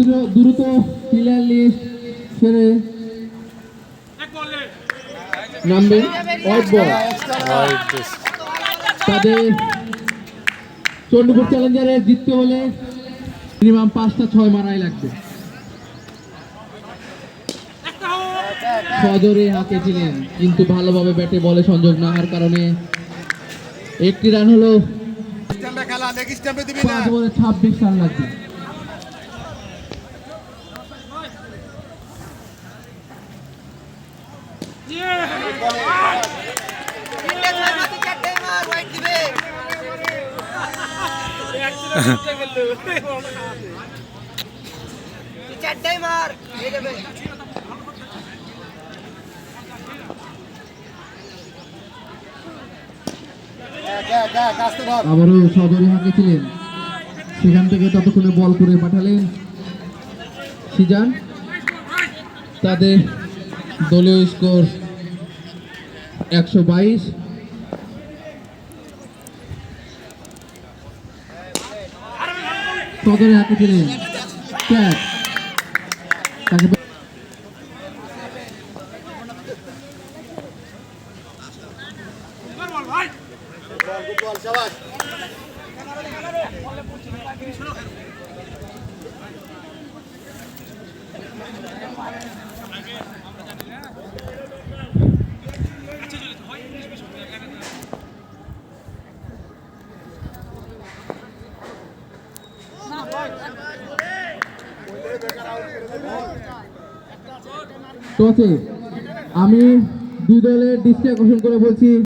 দ্রু- দ্রুত player list সেরে নামবে তাদের চন্ডীপুর চ্যালেঞ্জারে জিততে হলে মিনিমাম পাঁচটা ছয় মারাই লাগবে। সজরে হাঁকে ছিলেন, কিন্তু ভালোভাবে ব্যাটে বলে সংযোগ না হওয়ার কারণে একটি রান হলো ছাব্বিশ রান লাগবে। চারটাই মার হয়ে যাবে আবারও সজরে হাঁকে ছিলেন। সেখান থেকে ততক্ষণে বল করে পাঠালেন সিজান। তাদের দলীয় স্কোর একশো বাইশ। সদরে বল টসে আমি দুই দলের দৃষ্টি আকর্ষণ করে বলছি।